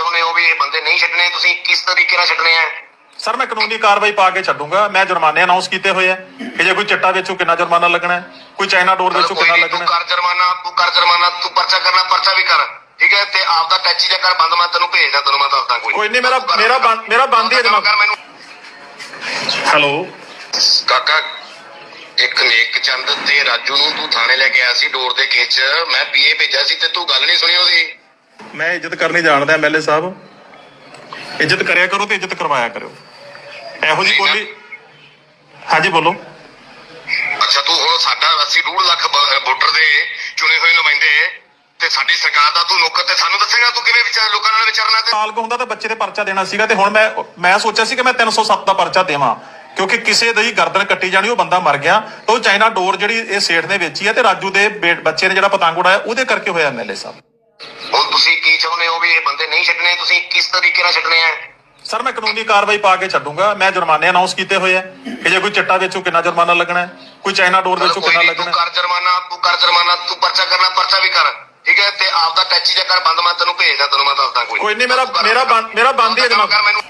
ਚਾਹੁੰਦੇ ਹੋ ਵੀ ਇਹ ਬੰਦੇ ਨਹੀਂ ਛੱਡਣੇ? ਤੁਸੀਂ ਕਿਸ ਤਰੀਕੇ ਨਾਲ ਛੱਡਣੇ ਆ? ਸਰ ਮੈਂ ਕਾਨੂੰਨੀ ਕਾਰਵਾਈ ਪਾ ਕੇ ਛੱਡੂੰਗਾ। ਮੈਂ ਜੁਰਮਾਨੇ ਅਨਾਉਂਸ ਕੀਤੇ ਹੋਏ ਆ ਕਿ ਜੇ ਕੋਈ ਚਿੱਟਾ ਵੇਚੂ ਕਿੰਨਾ ਜੁਰਮਾਨਾ ਲੱਗਣਾ ਹੈ? ਕੋਈ ਚਾਈਨਾ ਡੋਰ ਵੇਚੂ ਕਿੰਨਾ ਤੂੰ ਲੱਗਣਾ ਹੈ। ਕਰ ਜੁਰਮਾਨਾ ਤੂੰ ਕਰ ਜੁਰਮਾਨਾ ਤੂੰ ਪਰਚਾ ਕਰਨਾ ਪਰਚਾ ਵੀ ਕਰ ਠੀਕ ਹੈ? ਤੇ ਆਪ ਦਾ ਟੈਚੀ ਦਾ ਕਰ ਬੰਦ ਮੈਂ ਤੈਨੂੰ ਭੇਜਦਾ ਤੈਨੂੰ ਮੈਂ ਦੱਸਦਾ ਕੋਈ ਕੋਈ ਨਹੀਂ, ਮੇਰਾ- ਤੂੰ ਮੇਰਾ ਮੇਰਾ ਬੰਦ ਹੀ ਹੈ ਮੈਨੂੰ। ਹੈਲੋ। ਕਾਕਾ ਇੱਕ ਨੇਕ ਚੰਦ ਤੇ ਰਾਜੂ ਨੂੰ ਤੂੰ ਥਾਣੇ ਲੈ ਕੇ ਆਇਆ ਸੀ ਡੋਰ ਦੇ ਕੇਸ 'ਚ ਮੈਂ ਪੀਏ ਭੇਜਿਆ ਸੀ ਤੇ ਤੂੰ ਗੱਲ ਨਹੀਂ ਸੁਣੀ ਉਹਦੀ। ਮੈਂ ਇੱਜ਼ਤ ਕਰਨੀ ਜਾਣਦਾ ਐਮਐਲਏ ਸਾਹਿਬ। ਇੱਜ਼ਤ ਕਰਿਆ ਕਰੋ ਤੇ ਇੱਜ਼ਤ ਕਰਵਾਇਆ ਕਰੋ ਇਹੋ ਜੀ ਬੋਲੀ ਹਾਂਜੀ ਬੋਲੋ। ਅੱਛਾ ਤੂੰ ਹੁਣ ਸਾਡਾ ਅਸੀਂ 2 ਲੱਖ ਵੋਟਰ ਦੇ ਚੁਣੇ ਹੋਏ ਨੁਮਾਇੰਦੇ ਤੇ ਸਾਡੀ ਸਰਕਾਰ ਦਾ ਤੂੰ ਨੌਕਰ ਤੇ ਸਾਨੂੰ ਦੱਸੇਗਾ ਤੂੰ ਕਿਵੇਂ ਵਿਚਾਰ ਲੋਕਾਂ ਨਾਲ ਵਿਚਰਨਾ ਤੇ? ਸਾਲ ਕੁ ਹੁੰਦਾ ਤਾਂ ਬੱਚੇ ਤੇ ਪਰਚਾ ਦੇਣਾ ਸੀਗਾ ਤੇ ਹੁਣ ਮੈਂ ਮੈਂ ਸੋਚਿਆ ਸੀ ਕਿ ਮੈਂ 307 ਦਾ ਪਰਚਾ ਦੇਵਾਂ। ਕਿਉਂਕਿ ਕਿਸੇ ਦੀ ਗਰਦਨ ਕੱਟੀ ਜਾਣੀ ਉਹ ਬੰਦਾ ਮਰ ਗਿਆ। ਤਾਂ ਉਹ ਚਾਈਨਾ ਡੋਰ ਜਿਹੜੀ ਇਹ ਸੇਠ ਨੇ ਵੇਚੀ ਹੈ ਤੇ ਰਾਜੂ ਦੇ ਬੱਚੇ ਨੇ ਜਿਹੜਾ ਪਤੰਗ ਉਡਾਇਆ ਉਹਦੇ ਕਰਕੇ ਹੋਇਆ ਐਮਐਲਏ ਸਾਹਿਬ। ਚਾਹੁੰਦੇ ਹੋ ਵੀ ਇਹ ਬੰਦੇ ਨਹੀਂ ਛੱਡਣੇ? ਤੁਸੀਂ ਕਿਸ ਤਰੀਕੇ ਨਾਲ ਛੱਡਣੇ ਆ? ਸਰ ਮੈਂ ਕਾਨੂੰਨੀ ਕਾਰਵਾਈ ਪਾ ਕੇ ਛੱਡੂੰਗਾ। ਮੈਂ ਜੁਰਮਾਨੇ ਅਨਾਉਂਸ ਕੀਤੇ ਹੋਏ ਆ ਕਿ ਜੇ ਕੋਈ ਚਿੱਟਾ ਵੇਚੂ ਕਿੰਨਾ ਜੁਰਮਾਨਾ ਲੱਗਣਾ ਹੈ? ਕੋਈ ਚਾਈਨਾ ਡੋਰ ਵੇਚੂ ਕਿੰਨਾ ਲੱਗਣਾ ਤੂੰ ਹੈ। ਕਰ ਜੁਰਮਾਨਾ ਤੂੰ ਕਰ ਜੁਰਮਾਨਾ ਤੂੰ ਪਰਚਾ ਕਰਨਾ ਪਰਚਾ ਵੀ ਕਰ। ਠੀਕ ਹੈ? ਤੇ ਆਪ ਦਾ ਟੈਚੀ ਦਾ ਕਰ ਬੰਦ ਮੈਂ ਤੈਨੂੰ ਭੇਜਦਾ ਤੈਨੂੰ ਮੈਂ ਦੱਸਦਾ ਕੋਈ। ਕੋਈ ਨਹੀਂ, ਮੇਰਾ- ਮੇਰਾ ਮੇਰਾ ਬੰਦ ਹੀ ਹੈ ਕੰਮ ਕਰ ਮੈਨੂੰ।